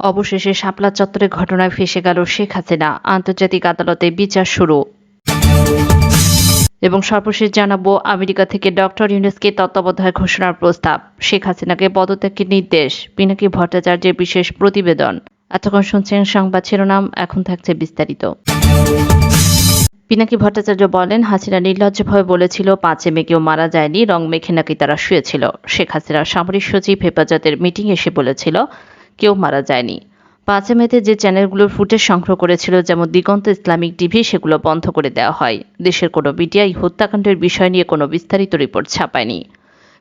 অবশেষে শাপলা চত্বরে ঘটনায় ফেসে গেল শেখ হাসিনা। আন্তর্জাতিক আদালতে বিচার শুরু। এবং সর্বশেষ জানাব, আমেরিকা থেকে ডক্টর ইউনেসকে তত্ত্বাবধায়ক ঘোষণার প্রস্তাব। শেখ হাসিনাকে পদত্যাগের নির্দেশ, পিনাকি ভট্টাচার্যের বিশেষ প্রতিবেদন। এতক্ষণ শুনছেন সংবাদ শিরোনাম, এখন থাকছে বিস্তারিত। পিনাকি ভট্টাচার্য বলেন, হাসিনা নির্লজ্জভাবে বলেছিল, পাঁচে মে কেউ মারা যায়নি, রং মেখে নাকি তারা শুয়েছিল। শেখ হাসিনার সামরিক সচিব হেফাজতের মিটিং এসে বলেছিল কেউ মারা যায়নি। পাঁচে মেতে যে চ্যানেলগুলোর ফুটেজ সংগ্রহ করেছিল, যেমন দিগন্ত ইসলামিক টিভি, সেগুলো বন্ধ করে দেওয়া হয়। দেশের কোনো এই হত্যাকাণ্ডের বিষয় নিয়ে কোনো বিস্তারিত রিপোর্ট ছাপায়নি।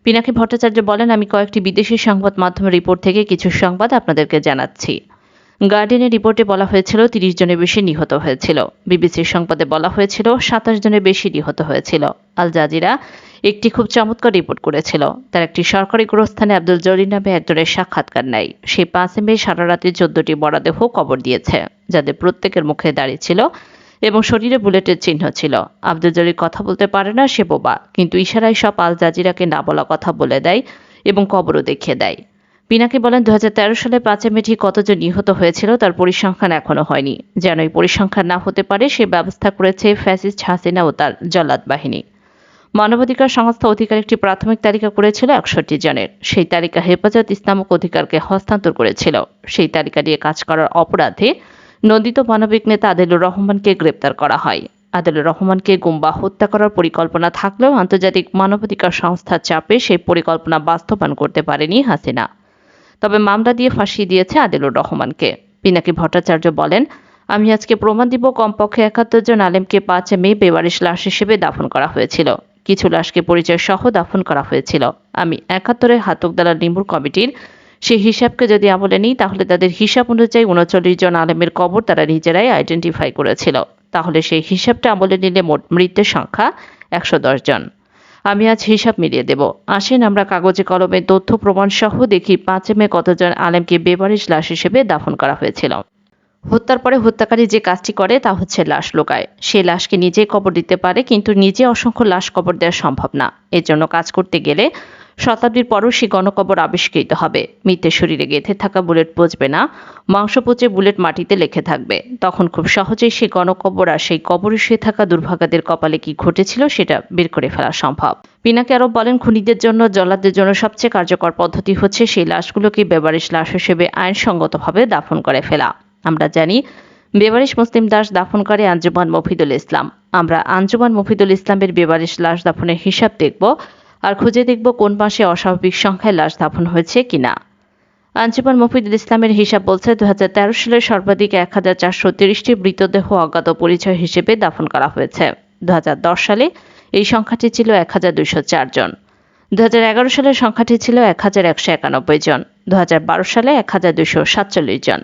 পিনাকি ভট্টাচার্য বলেন, আমি কয়েকটি বিদেশি সংবাদ মাধ্যমের রিপোর্ট থেকে কিছু সংবাদ আপনাদেরকে জানাচ্ছি। গার্ডিয়ানের রিপোর্টে বলা হয়েছিল, তিরিশ জনের বেশি নিহত হয়েছিল। বিবিসির সংবাদে বলা হয়েছিল, সাতাশ জনের বেশি নিহত হয়েছিল। আল জাজিরা একটি খুব চমৎকার রিপোর্ট করেছিল। তার একটি সরকারি গোরস্থানে আব্দুল জলিল নামে একজনের সাক্ষাৎকার নেয়। সেই পাঁচে মে সারা রাতে চোদ্দটি মরদেহ কবর দিয়েছে, যাদের প্রত্যেকের মুখে দাঁড়িয়ে ছিল এবং শরীরে বুলেটের চিহ্ন ছিল। আব্দুল জলিল কথা বলতে পারে না, সে বোবা, কিন্তু ইশারায় সব আল জাজিরাকে না বলা কথা বলে দেয় এবং কবরও দেখিয়ে দেয়। পিনাকি বলেন দু হাজার তেরো সালে পাঁচে মে কতজন নিহত হয়েছিল তার পরিসংখ্যান এখনও হয়নি। যেন এই পরিসংখ্যান না হতে পারে, সে ব্যবস্থা করেছে ফ্যাসিস্ট হাসিনা ও তার জল্লাদ বাহিনী। মানবাধিকার সংস্থা অধিকার একটি প্রাথমিক তালিকা করেছিল একষট্টি জনের। সেই তালিকা হেফাজত ইসলামক অধিকারকে হস্তান্তর করেছিল। সেই তালিকা দিয়ে কাজ করার অপরাধে নন্দিত মানবিক নেতা আদিলুর রহমানকে গ্রেপ্তার করা হয়। আদেলুর রহমানকে গুম্বা হত্যা করার পরিকল্পনা থাকলেও আন্তর্জাতিক মানবাধিকার সংস্থার চাপে সেই পরিকল্পনা বাস্তবায়ন করতে পারেনি হাসিনা। তবে মামলা দিয়ে ফাঁসিয়ে দিয়েছে আদেলুর রহমানকে। পিনাকি ভট্টাচার্য বলেন, আমি আজকে প্রমাণ দিব কমপক্ষে একাত্তর জন আলেমকে পাঁচে মে বেবারিশ লাশ হিসেবে দাফন করা হয়েছিল। কিছু লাশকে পরিচয় সহ দাফন করা হয়েছিল। আমি একাত্তরের হাতকদালা নিম্বুর কমিটির সেই হিসাবকে যদি আমলে নিই, তাহলে তাদের হিসাব অনুযায়ী উনচল্লিশ জন আলেমের কবর তারা নিজেরাই আইডেন্টিফাই করেছিল। তাহলে সেই হিসাবটা আমলে নিলে মোট মৃতের সংখ্যা একশো দশ জন। আমি আজ হিসাব মিলিয়ে দেব। আসেন আমরা কাগজে কলমে তথ্য প্রমাণ সহ দেখি পাঁচে মে কতজন আলেমকে বেবারিশ লাশ হিসেবে দাফন করা হয়েছিল। হত্যার পরে হত্যাকারী যে কাজটি করে তা হচ্ছে লাশ লোকায়। সে লাশকে নিজেই কবর দিতে পারে, কিন্তু নিজে অসংখ্য লাশ কবর দেওয়া সম্ভব না। এর জন্য কাজ করতে গেলে শতাব্দীর পরও সেই গণকবর আবিষ্কৃত হবে। মৃতের শরীরে গেঁথে থাকা বুলেট পচবে না, মাংস পচে বুলেট মাটিতে লেখে থাকবে। তখন খুব সহজেই সেই গণকবর আর সেই কবরে শুয়ে থাকা দুর্ভাগাদের কপালে কি ঘটেছিল সেটা বের করে ফেলা সম্ভব। পিনাকে আরব বলেন, খুনিদের জন্য জল্লাদদের জন্য সবচেয়ে কার্যকর পদ্ধতি হচ্ছে সেই লাশগুলোকে বেবারিশ লাশ হিসেবে আইনসঙ্গতভাবে দাফন করে ফেলা। আমরা জানি। বেবারিশ মুসলিম দাস দাফন করে আঞ্জুমান মফিদুল ইসলাম। আমরা আঞ্জুমান মফিদুল ইসলামের বেবারিশ লাশ দাফনের হিসাব দেখব আর খুঁজে দেখব কোন মাসে অস্বাভাবিক সংখ্যায় লাশ দাফন হয়েছে কিনা। আঞ্জুমান মফিদুল ইসলামের হিসাব বলছে দু সালের সর্বাধিক এক হাজার চারশো তিরিশটি মৃতদেহ অজ্ঞাত পরিচয় হিসেবে দাফন করা হয়েছে। দু হাজার দশ সালে এই সংখ্যাটি ছিল এক হাজার দুইশো চার জন। দু হাজার এগারো সালের সংখ্যাটি ছিল এক হাজার একশো একানব্বই জন। দু হাজার বারো সালে এক হাজার দুইশো সাতচল্লিশ জন।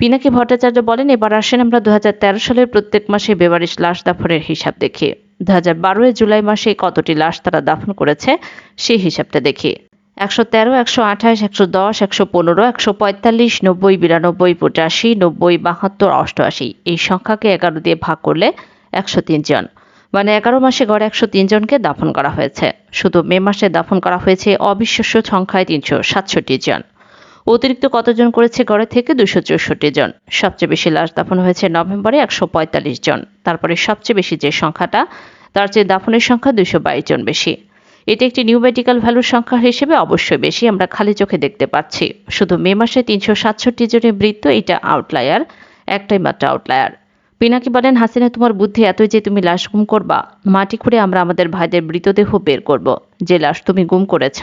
পিনাকি ভট্টাচার্য বলেন, এবার আসেন আমরা দু হাজার তেরো সালের প্রত্যেক মাসে বেবারিশ লাশ দাফনের হিসাব দেখি। দু হাজার জুলাই মাসে কতটি লাশ তারা দাফন করেছে সেই হিসাবটা দেখি। একশো তেরো, একশো আঠাশ, একশো দশ, একশো পনেরো, একশো পঁয়তাল্লিশ, নব্বই, বিরানব্বই, পঁচাশি, নব্বই, বাহাত্তর, অষ্টআশি, এই সংখ্যাকে এগারো দিয়ে ভাগ করলে একশো তিন জন। মানে এগারো মাসে গড়ে একশো তিন জনকে দাফন করা হয়েছে। শুধু মে মাসে দাফন করা হয়েছে অবিশ্বাস্য সংখ্যায় তিনশো সাতষট্টি জন। অতিরিক্ত কতজন করেছে গড়ে থেকে? দুশো চৌষট্টি জন। সবচেয়ে বেশি লাশ দাফন হয়েছে নভেম্বরে একশো পঁয়তাল্লিশ জন। তারপরে সবচেয়ে বেশি যে সংখ্যাটা, তার চেয়ে দাফনের সংখ্যা দুশো বাইশ জন বেশি। এটি একটি নিউ মেডিকেল ভ্যালুর সংখ্যা হিসেবে অবশ্যই বেশি, আমরা খালি চোখে দেখতে পাচ্ছি। শুধু মে মাসে তিনশো সাতষট্টি জনের মৃত্যু, এটা আউটলায়ার একটাই মাত্র আউটলায়ার পিনাকি বলেন, হাসিনা, তোমার বুদ্ধি এতই যে তুমি লাশ গুম করবা, মাটি খুঁড়ে আমরা আমাদের ভাইদের মৃতদেহ বের করব। যে লাশ তুমি গুম করেছ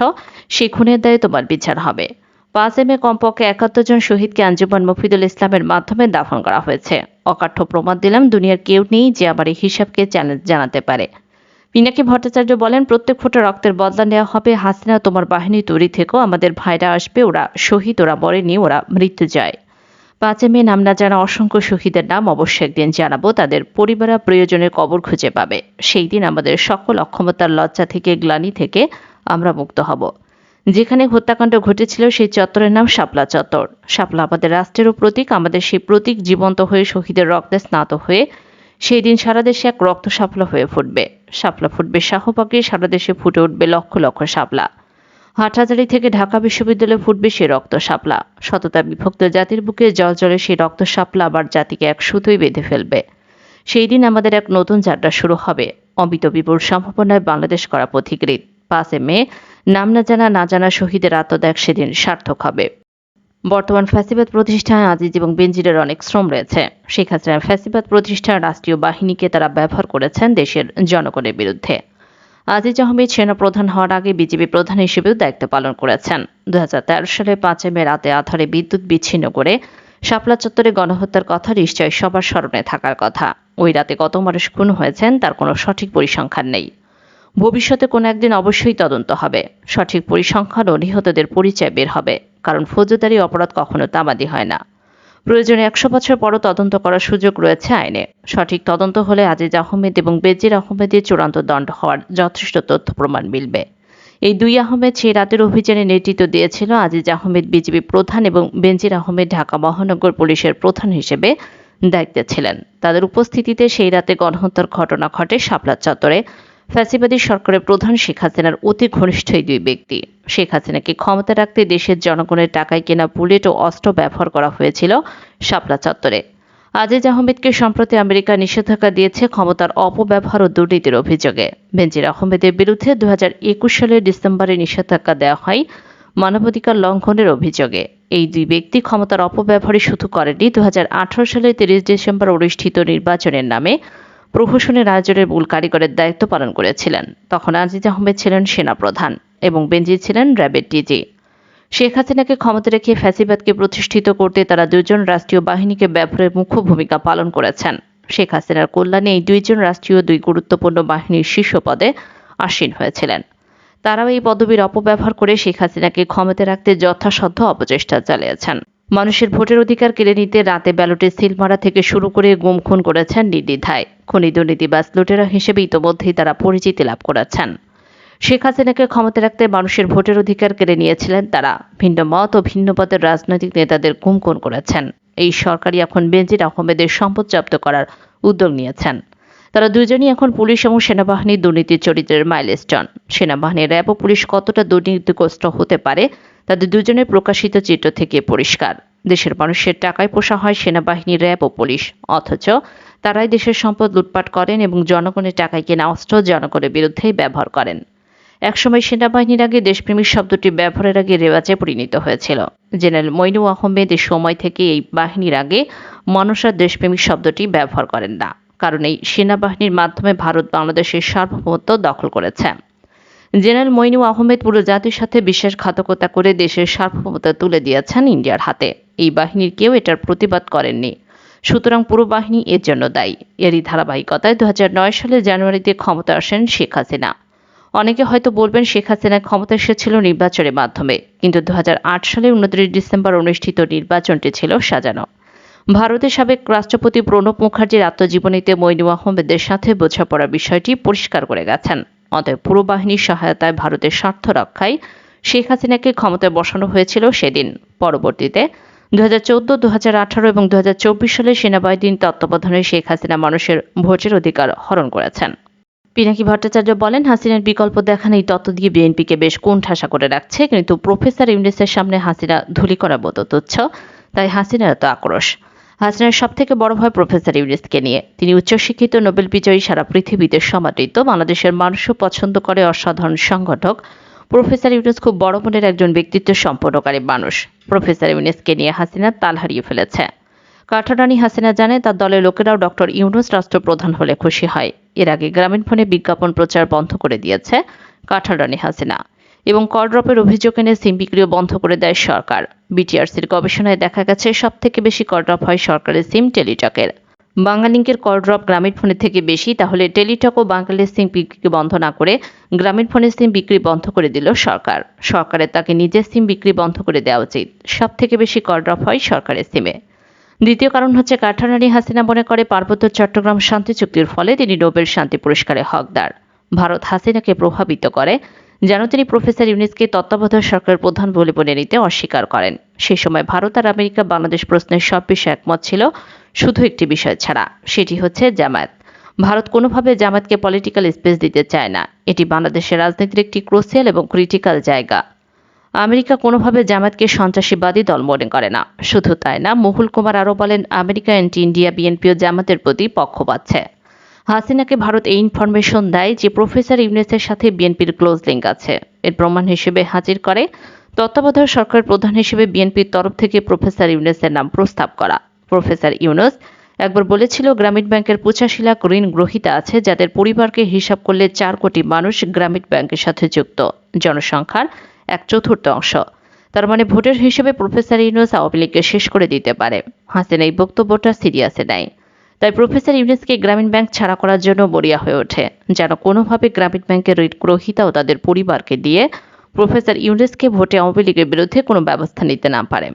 সেই খুনের দায়ে তোমার বিচার হবে। পাঁচ কমপক্ষে একাত্তর জন শহীদকে আঞ্জুমান মফিদুল ইসলামের মাধ্যমে দাফন করা হয়েছে। অকাঠ্য প্রমাণ দিলাম, দুনিয়ার কেউ নেই যে আবার এই হিসাবকে চ্যালেঞ্জ জানাতে পারে। পিনাকি ভট্টাচার্য বলেন, প্রত্যেক ফোটা রক্তের বদলা নেওয়া হবে। হাসিনা, তোমার বাহিনী তৈরি থেকেও আমাদের ভাইরা আসবে, ওরা শহীদ, ওরা মরেনি, ওরা মৃত্যু যায়। পাঁচে মে নাম না জানা অসংখ্য শহীদের নাম অবশ্যই একদিন জানাব, তাদের পরিবার প্রয়োজনের কবর খুঁজে পাবে। সেই দিন আমাদের সকল অক্ষমতার লজ্জা থেকে, গ্লানি থেকে আমরা মুক্ত হব। যেখানে হত্যাকাণ্ড ঘটেছিল সেই চত্বরের নাম শাপলা চত্বর। শাপলা আমাদের রাষ্ট্রেরও প্রতীক, আমাদের সেই প্রতীক জীবন্ত হয়ে শহীদের রক্তে স্নাত হয়ে সেই দিন সারা দেশে এক রক্ত শাপলা হয়ে ফুটবে। শাপলা ফুটবে শাহবাগে, সারা দেশে ফুটে উঠবে লক্ষ লক্ষ শাপলা। হাটহাজারি থেকে ঢাকা বিশ্ববিদ্যালয়ে ফুটবে সে রক্ত শাপলা। শততা বিভক্ত জাতির বুকে জল জলে সেই রক্ত শাপলা আবার জাতিকে এক সুতোই বেঁধে ফেলবে। সেই দিন আমাদের এক নতুন যাত্রা শুরু হবে। অমিত বিপুল সম্ভাবনায় বাংলাদেশ করা পথিকৃত পাঁচে মে নাম না জানা না জানা শহীদের আত্মত্যাগ সেদিন সার্থক হবে। বর্তমান ফ্যাসিবাদ প্রতিষ্ঠায় আজিজ এবং বেনজিরের অনেক শ্রম রয়েছে। শেখ হাসিনার ফ্যাসিবাদ প্রতিষ্ঠার রাষ্ট্রীয় বাহিনীকে তারা ব্যবহার করেছেন দেশের জনগণের বিরুদ্ধে। আজিজ আহমেদ সেনা প্রধান হওয়ার আগে বিজেপি প্রধান হিসেবেও দায়িত্ব পালন করেছেন। দু হাজার তেরো সালে পাঁচই মে রাতে আধারে বিদ্যুৎ বিচ্ছিন্ন করে শাপলা চত্বরে গণহত্যার কথা নিশ্চয় সবার স্মরণে থাকার কথা। ওই রাতে কত মানুষ খুন হয়েছেন তার কোনো সঠিক পরিসংখ্যান নেই। ভবিষ্যতে কোনো একদিন অবশ্যই তদন্ত হবে। সঠিক পরিসংখ্যান ও নিহতদের পরিচয় বের হবে, কারণ ফৌজদারি অপরাধ কখনো তামাদি হয় না। প্রয়োজনে একশো বছর পরও তদন্ত করার সুযোগ রয়েছে আইনে। সঠিক তদন্ত হলে আজিজ আহমেদ এবং বেজির আহমেদের চূড়ান্ত দণ্ড হওয়ার যথেষ্ট তথ্য প্রমাণ মিলবে। এই দুই আহমেদ সেই রাতের অভিযানে নেতৃত্ব দিয়েছিল আজিজ আহমেদ বিজেপি প্রধান এবং বেনজির আহমেদ ঢাকা মহানগর পুলিশের প্রধান হিসেবে দায়িত্বে ছিলেন। তাদের উপস্থিতিতে সেই রাতে গণহত্যার ঘটনা ঘটে শাপলা চত্বরে। ফ্যাসিবাদী সরকারের প্রধান শেখ হাসিনার অতি ঘনিষ্ঠ এই দুই ব্যক্তি। শেখ হাসিনাকে ক্ষমতা রাখতে দেশের জনগণের টাকায় কেনা বুলেট ও অস্ত্র ব্যবহার করা হয়েছিল শাপলা চত্বরে। আজিজ আহমেদকে সম্প্রতি আমেরিকা নিষেধাজ্ঞা দিয়েছে ক্ষমতার অপব্যবহার ও দুর্নীতির অভিযোগে। বেনজির আহমেদের বিরুদ্ধে দু হাজার একুশ সালের ডিসেম্বরে নিষেধাজ্ঞা দেওয়া হয় মানবাধিকার লঙ্ঘনের অভিযোগে। এই দুই ব্যক্তি ক্ষমতার অপব্যবহারই শুধু করেনি দু সালের তিরিশ ডিসেম্বর অনুষ্ঠিত নির্বাচনের নামে প্রহসনের আয়োজনের মূল কারিগরের দায়িত্ব পালন করেছিলেন। তখন আজিজ আহমেদ ছিলেন সেনাপ্রধান এবং বেঞ্জি ছিলেন র্যাবের ডিজি। শেখ হাসিনাকে ক্ষমতা রেখে ফ্যাসিবাদকে প্রতিষ্ঠিত করতে তারা দুজন রাষ্ট্রীয় বাহিনীকে ব্যবহারের মুখ্য ভূমিকা পালন করেছেন। শেখ হাসিনার কল্যাণে এই দুইজন রাষ্ট্রীয় দুই গুরুত্বপূর্ণ বাহিনীর শীর্ষ পদে আসীন হয়েছিলেন। তারাও এই পদবীর অপব্যবহার করে শেখ হাসিনাকে ক্ষমতা রাখতে যথাসাধ্য অপচেষ্টা চালিয়েছেন। মানুষের ভোটের অধিকার কেড়ে নিতে রাতে ব্যালটে সিল মারা থেকে শুরু করে গুম খুন করেছেন নির্দ্বিধায় খনি দুর্নীতিবাজ লুটেরা হিসেবে ইতোমধ্যেই তারা পরিচিতি লাভ করেছেন। শেখ হাসিনাকে ক্ষমতা রাখতে মানুষের ভোটের অধিকার কেড়ে নিয়েছিলেন তারা। ভিন্ন মত ও ভিন্ন পদের রাজনৈতিক নেতাদের গুম খুন করেছেন। এই সরকারই এখন বেনজির আহমেদের সম্পদ জব্দ করার উদ্যোগ নিয়েছেন। তারা দুজনই এখন পুলিশ এবং সেনাবাহিনীর দুর্নীতির চরিত্রের মাইলস্টোন। সেনাবাহিনী র্যাব ও পুলিশ কতটা দুর্নীতিগ্রস্ত হতে পারে, তাদের দুজনের প্রকাশিত চিত্র থেকে পরিষ্কার। দেশের মানুষের টাকায় পোষা হয় সেনাবাহিনী, র্যাব ও পুলিশ। অথচ তারাই দেশের সম্পদ লুটপাট করেন এবং জনগণের টাকায় কেনা অস্ত্র জনগণের বিরুদ্ধেই ব্যবহার করেন। একসময় সেনাবাহিনীর আগে দেশপ্রেমিক শব্দটি ব্যবহারের আগে রেওয়াজে পরিণত হয়েছিল। জেনারেল মইনু আহমেদ এর সময় থেকে এই বাহিনীর আগে মনসার দেশপ্রেমিক শব্দটি ব্যবহার করেন না, কারণ এই সেনাবাহিনীর মাধ্যমে ভারত বাংলাদেশের সার্বভৌমত্ব দখল করেছে। জেনারেল মইনু আহমেদ পুরো জাতির সাথে বিশ্বাসঘাতকতা করে দেশের সার্বভৌমত্ব তুলে দিয়েছেন ইন্ডিয়ার হাতে। এই বাহিনীর কেউ এটার প্রতিবাদ করেননি। সুতরাং পুরো বাহিনী এর জন্য দায়ী। এরই ধারাবাহিকতায় দু সালের জানুয়ারিতে ক্ষমতা আসেন শেখ হাসিনা। অনেকে হয়তো বলবেন শেখ হাসিনা ক্ষমতা এসেছিল নির্বাচনের মাধ্যমে, কিন্তু দু সালের উনত্রিশ ডিসেম্বর অনুষ্ঠিত নির্বাচনটি ছিল সাজানো। ভারতের সাবেক রাষ্ট্রপতি প্রণব মুখার্জির আত্মজীবনীতে মইনু আহমেদের সাথে বোঝাপড়ার বিষয়টি পরিষ্কার করে গেছেন। অতএব পুরো বাহিনীর সহায়তায় ভারতের স্বার্থ রক্ষায় শেখ হাসিনাকে ক্ষমতায় বসানো হয়েছিল সেদিন। পরবর্তীতে দু এবং দু হাজার চব্বিশ সালে সেনাবাহিনীর তত্ত্বাবধানে শেখ হাসিনা মানুষের ভোটের অধিকার হরণ করেছেন। পিনাকি ভট্টাচার্য বলেন, হাসিনার বিকল্প দেখান এই তত্ত্ব দিয়ে বিএনপিকে বেশ কোণঠাসা করে রাখছে, কিন্তু প্রফেসর ইউনিসের সামনে হাসিনা ধুলি করার মতো তুচ্ছ, তাই হাসিনার এত আক্রোশ। হাসিনার সব থেকে বড় ভয় প্রফেসর ইউনিসকে নিয়ে। তিনি উচ্চশিক্ষিত, নোবেল বিজয়ী সারা পৃথিবীতে সমাদৃত, বাংলাদেশের মানুষও পছন্দ করে অসাধারণ সংগঠক প্রফেসর ইউনুস খুব বড় মনের একজন ব্যক্তিত্ব সম্পন্নকারী মানুষ। প্রফেসর ইউনুসকে নিয়ে হাসিনা তাল হারিয়ে ফেলেছে। কাঠারানি হাসিনা জানে তার দলের লোকেরাও ডক্টর ইউনুস রাষ্ট্রপ্রধান হলে খুশি হয়। এর আগে গ্রামীণ ফোনে বিজ্ঞাপন প্রচার বন্ধ করে দিয়েছে কাঠারানি হাসিনা এবং কর ড্রপের অভিযোগ এনে সিম বিক্রিও বন্ধ করে দেয় সরকার। বিটিআরসির গবেষণায় দেখা গেছে সব থেকে বেশি কর ড্রপ হয় সরকারের সিম টেলিটকের। বাংলালিংকের কল ড্রপ গ্রামীণ ফোনের থেকে বেশি, তাহলে টেলিটক ও বাংলাদেশ সিম বিক্রি বন্ধ না করে গ্রামীণ ফোনের সিম বিক্রি বন্ধ করে দিল সরকার। সরকারের তাকে নিজের সিম বিক্রি বন্ধ করে দেওয়া উচিত। সব থেকে বেশি কল ড্রপ হয় সরকারের সিমে। দ্বিতীয় কারণ হচ্ছে কাঠারানি হাসিনা মনে করে পার্বত্য চট্টগ্রাম শান্তি চুক্তির ফলে তিনি নোবেল শান্তি পুরস্কারের হকদার। ভারত হাসিনাকে প্রভাবিত করে। যেন তিনি প্রফেসর ইউনিসকে তত্ত্বাবধায়ক সরকারের প্রধান বলে বলে নিতে অস্বীকার করেন। সে সময় ভারত আর আমেরিকা বাংলাদেশ প্রশ্নের সব বিষয়ে একমত ছিল, শুধু একটি বিষয় ছাড়া, সেটি হচ্ছে জামায়াত। ভারত কোনোভাবে জামায়াতকে পলিটিক্যাল স্পেস দিতে চায় না। এটি বাংলাদেশের রাজনীতির একটি ক্রোসিয়াল এবং ক্রিটিক্যাল জায়গা। আমেরিকা কোনোভাবে জামায়াতকে সন্ত্রাসীবাদী দল মনে করে না। শুধু তাই না, মুহুল কুমার আরও বলেন, আমেরিকা অ্যান্টি ইন্ডিয়া বিএনপিও জামাতের প্রতি পক্ষ পাচ্ছে হাসিনাকে ভারত এই ইনফরমেশন দেয় যে প্রফেসর ইউনেসের সাথে বিএনপির ক্লোজ লিঙ্ক আছে। এর প্রমাণ হিসেবে হাজির করে তত্ত্বাবধায়ক সরকারের প্রধান হিসেবে বিএনপির তরফ থেকে প্রফেসর ইউনেসের নাম প্রস্তাব করা। প্রফেসর ইউনুস একবার বলেছিল, গ্রামীণ ব্যাংকের পঁচাশি লাখ ঋণ গ্রহীতা আছে, যাদের পরিবারকে হিসাব করলে চার কোটি মানুষ গ্রামীণ ব্যাংকের সাথে যুক্ত। জনসংখ্যার এক চতুর্থ অংশ। তার মানে ভোটের হিসেবে প্রফেসর ইউনুস আওয়ামী লীগকে শেষ করে দিতে পারে। হাসিনা এই বক্তব্যটা সিরিয়াসে নেয়। তাই প্রফেসর ইউনেসকে গ্রামীণ ব্যাংক ছাড়া করার জন্য মরিয়া হয়ে ওঠে, যেন কোনোভাবে গ্রামীণ ব্যাংকের ঋণ গ্রহীতা ও তাদের পরিবারকে দিয়ে প্রফেসর ইউনেসকে ভোটে আওয়ামী লীগের বিরুদ্ধে কোনো ব্যবস্থা নিতে না পারে।